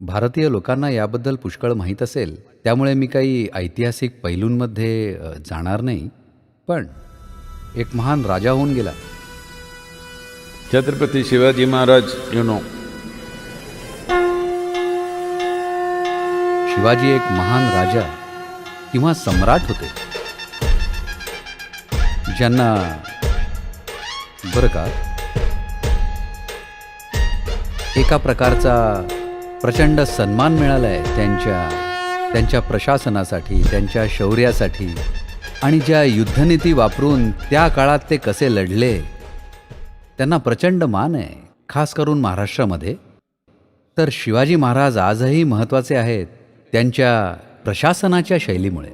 भारतीय लोकांना याबद्दल पुष्कळ माहीत असेल त्यामुळे मी काही ऐतिहासिक पैलूंमध्ये जाणार नाही. पण एक महान राजा होऊन गेला. Chhatrapati Shivaji Maharaj, you know, Shivaji एक महान राजा किंवा सम्राट होते. ज्यांना बरं का एका प्रकारचा प्रचंड सन्मान मिळाला आहे त्यांच्या त्यांच्या प्रशासनासाठी त्यांच्या शौर्यासाठी. आणि ज्या युद्धनीती वापरून त्या काळात ते कसे लढले त्यांना प्रचंड मान आहे खास करून महाराष्ट्रामध्ये. तर शिवाजी महाराज आजही महत्त्वाचे आहेत त्यांच्या प्रशासनाच्या शैलीमुळे.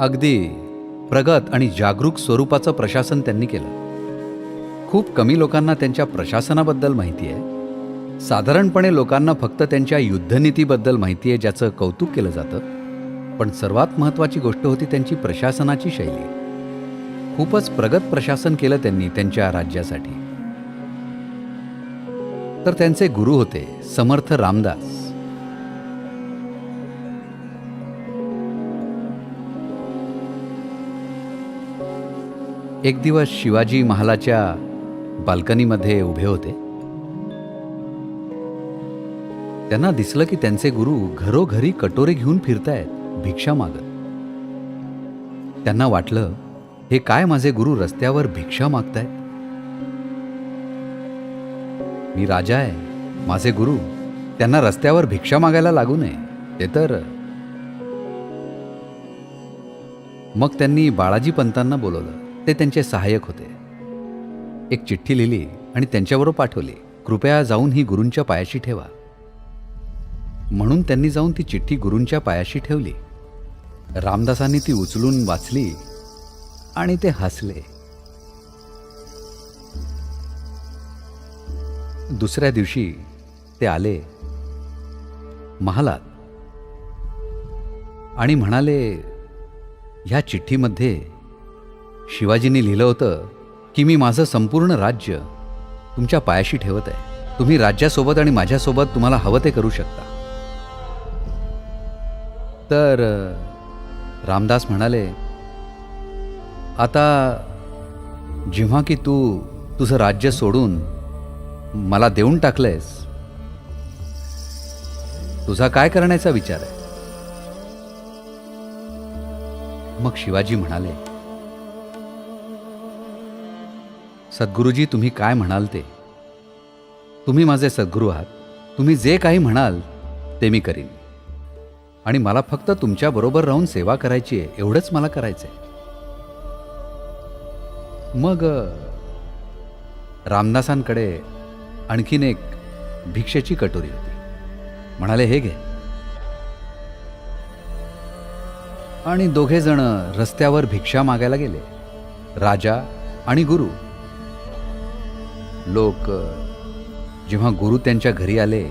अगदी प्रगत आणि जागरूक स्वरूपाचं प्रशासन त्यांनी केलं. खूप कमी लोकांना त्यांच्या प्रशासनाबद्दल माहिती आहे. साधारणपणे लोकांना फक्त त्यांच्या युद्धनीतीबद्दल माहिती आहे ज्याचं कौतुक केलं जातं. पण सर्वात महत्त्वाची गोष्ट होती त्यांची प्रशासनाची शैली. खूपच प्रगत प्रशासन केलं त्यांनी त्यांच्या राज्यासाठी. तर त्यांचे गुरु होते समर्थ रामदास. एक दिवस शिवाजी महालाच्या बाल्कनीमध्ये उभे होते. त्यांना दिसलं की त्यांचे गुरु घरोघरी कटोरे घेऊन फिरतायत भिक्षा मागत. त्यांना वाटलं हे काय माझे गुरु रस्त्यावर भिक्षा मागतायत? मी राजा आहे माझे गुरु त्यांना रस्त्यावर भिक्षा मागायला लागू नये ते तर मग त्यांनी बाळाजी पंतांना बोलवलं. ते त्यांचे सहाय्यक होते. एक चिठ्ठी लिहिली आणि त्यांच्याबरोबर पाठवली. कृपया जाऊन ही गुरूंच्या पायाशी ठेवा. म्हणून त्यांनी जाऊन ती चिठ्ठी गुरूंच्या पायाशी ठेवली. रामदासांनी ती उचलून वाचली आणि ते हसले. दुसऱ्या दिवशी ते आले. महालात. आणि म्हणाले ह्या चिठ्ठीमध्ये शिवाजींनी लिहिलं होतं की मी माझं संपूर्ण राज्य तुमच्या पायाशी ठेवत आहे. तुम्ही राज्यासोबत आणि माझ्यासोबत तुम्हाला हवं ते करू शकता. तर रामदास म्हणाले आता जेव्हा की तू तुझं राज्य सोडून मला देऊन टाकलंयस तुझा काय करण्याचा विचार आहे? मग शिवाजी म्हणाले सद्गुरुजी तुम्ही काय म्हणाल ते? तुम्ही माझे सद्गुरू आहात. तुम्ही जे काही म्हणाल ते मी करीन. आणि मला फक्त तुमच्याबरोबर राहून सेवा करायची आहे एवढंच मला करायचं आहे मग रामदासांकडे आणखीन एक भिक्षेची कटोरी होती. म्हणाले हे घे. आणि दोघे जण रस्त्यावर भिक्षा मागायला गेले. राजा आणि गुरु. लोक जेव्हा गुरु त्यांच्या घरी आले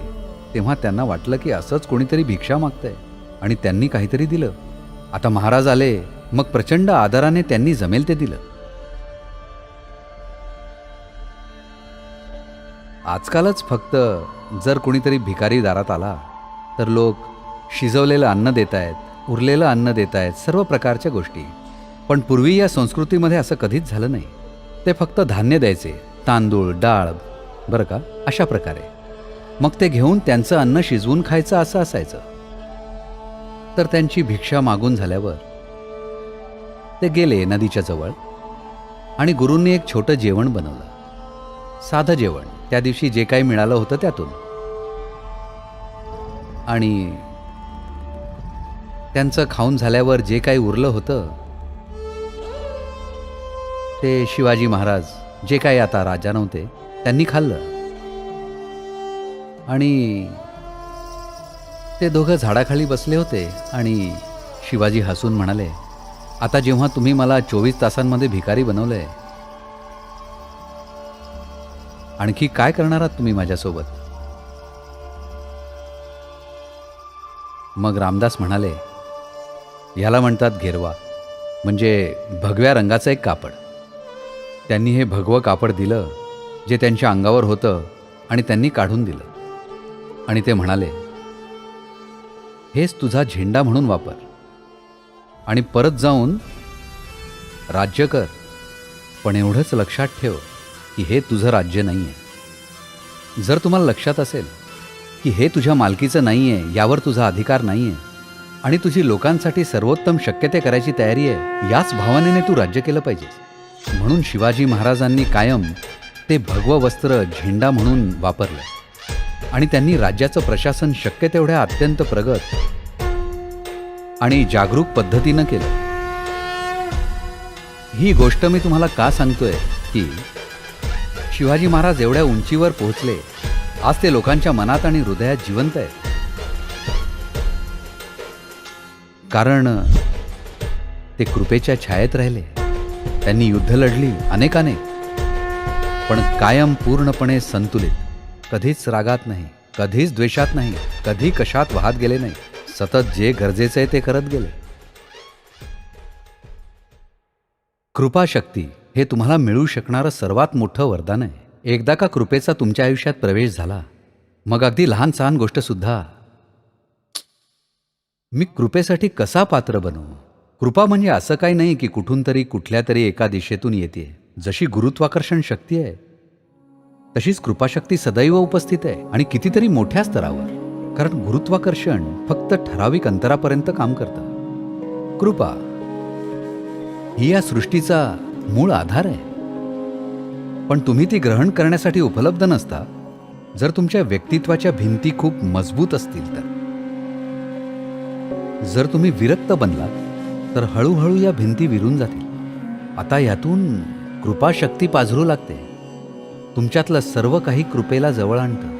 तेव्हा त्यांना वाटलं की असंच कोणीतरी भिक्षा मागतंय. आणि त्यांनी काहीतरी दिलं. आता महाराज आले मग प्रचंड आदराने त्यांनी जमेल ते दिलं. आजकालच फक्त जर कोणीतरी भिकारी दारात आला तर लोक शिजवलेलं अन्न देत आहेत उरलेलं अन्न देत आहेत सर्व प्रकारच्या गोष्टी. पण पूर्वी या संस्कृतीमध्ये असं कधीच झालं नाही. ते फक्त धान्य द्यायचे तांदूळ डाळ बरं का? अशा प्रकारे. मग ते घेऊन त्यांचं अन्न शिजवून खायचं असं असायचं. तर त्यांची भिक्षा मागून झाल्यावर ते गेले नदीच्या जवळ आणि गुरूंनी एक छोटं जेवण बनवलं. साधं जेवण. त्या दिवशी जे काही मिळालं होतं त्यातून. आणि त्यांचं खाऊन झाल्यावर जे काही उरलं होतं ते शिवाजी महाराज जे काही आता राजा नव्हते त्यांनी खाल्लं. आणि ते दोघं झाडाखाली बसले होते आणि शिवाजी हसून म्हणाले आता जेव्हा तुम्ही मला चोवीस तासांमध्ये भिकारी बनवलंय आणखी काय करणार आहात तुम्ही माझ्यासोबत? मग रामदास म्हणाले ह्याला म्हणतात घेरवा म्हणजे भगव्या रंगाचं एक कापड. त्यांनी हे भगवं कापड दिलं जे त्यांच्या अंगावर होतं आणि त्यांनी काढून दिलं. आणि ते म्हणाले हेच तुझा झेंडा म्हणून वापर. आणि परत जाऊन राज्य कर पण एवढंच लक्षात ठेव की हे तुझं राज्य नाही आहे जर तुम्हाला लक्षात असेल की हे तुझ्या मालकीचं नाही आहे यावर तुझा अधिकार नाही आहे आणि तुझी लोकांसाठी सर्वोत्तम शक्य ते करायची तयारी आहे याच भावनेने तू राज्य केलं पाहिजे. म्हणून शिवाजी महाराजांनी कायम ते भगवं वस्त्र झेंडा म्हणून वापरलं. आणि त्यांनी राज्याचं प्रशासन शक्य तेवढ्या अत्यंत प्रगत आणि जागरूक पद्धतीनं केलं. ही गोष्ट मी तुम्हाला का सांगतोय की शिवाजी महाराज एवढ्या उंचीवर पोहोचले आज ते लोकांच्या मनात आणि हृदयात जिवंत आहे कारण ते कृपेच्या छायेत राहिले. त्यांनी युद्ध लढली अनेकाने पण कायम पूर्णपणे संतुलित. कधीच रागात नाही कधीच द्वेषात नाही कधी कशात वाहत गेले नाही. सतत जे गरजेचं आहे ते करत गेले. कृपाशक्ती हे तुम्हाला मिळू शकणारं सर्वात मोठं वरदान आहे. एकदा का कृपेचा तुमच्या आयुष्यात प्रवेश झाला मग अगदी लहान सहान गोष्टसुद्धा. मी कृपेसाठी कसा पात्र बनवू कृपा म्हणजे असं काही नाही की कुठून तरी कुठल्या तरी एका दिशेतून येते जशी गुरुत्वाकर्षण शक्ती आहे तशीच कृपाशक्ती सदैव उपस्थित आहे आणि कितीतरी मोठ्या स्तरावर. कारण गुरुत्वाकर्षण फक्त ठराविक अंतरापर्यंत काम करतं. कृपा. ही या सृष्टीचा मूळ आधार आहे. पण तुम्ही ती ग्रहण करण्यासाठी उपलब्ध नसता. जर तुमच्या व्यक्तित्वाच्या भिंती खूप मजबूत असतील तर. जर तुम्ही विरक्त बनलात तर हळूहळू या भिंती विरून जातील. आता यातून कृपाशक्ती पाझरू लागते. तुमच्यातलं सर्व काही कृपेला जवळ आणतं.